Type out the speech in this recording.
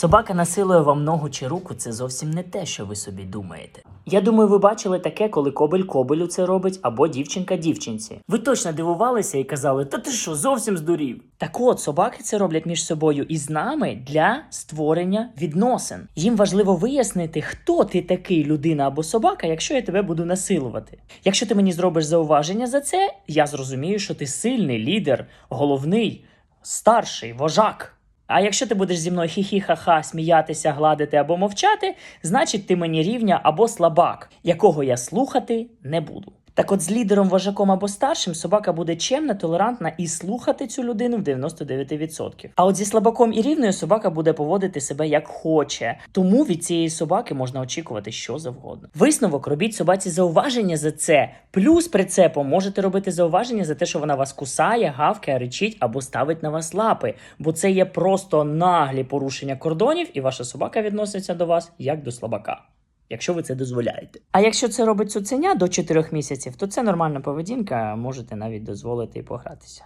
Собака насилує вам ногу чи руку, це зовсім не те, що ви собі думаєте. Я думаю, ви бачили таке, коли кобель кобелю це робить, або дівчинка дівчинці. Ви точно дивувалися і казали, та ти що, зовсім здурів? Так от, собаки це роблять між собою і з нами для створення відносин. Їм важливо вияснити, хто ти такий, людина або собака, якщо я тебе буду насилувати. Якщо ти мені зробиш зауваження за це, я зрозумію, що ти сильний лідер, головний, старший, вожак. А якщо ти будеш зі мною хі-хі-ха-ха, сміятися, гладити або мовчати, значить ти мені рівня або слабак, якого я слухати не буду. Так от з лідером, вожаком або старшим собака буде чемна, толерантна і слухати цю людину в 99%. А от зі слабаком і рівною собака буде поводити себе як хоче. Тому від цієї собаки можна очікувати що завгодно. Висновок робіть собаці зауваження за це. Плюс прицепом можете робити зауваження за те, що вона вас кусає, гавкає, речить або ставить на вас лапи, бо це є просто наглі порушення кордонів, і ваша собака відноситься до вас як до слабака. Якщо ви це дозволяєте. А якщо це робить цуценя до 4 місяців, то це нормальна поведінка, можете навіть дозволити і погратися.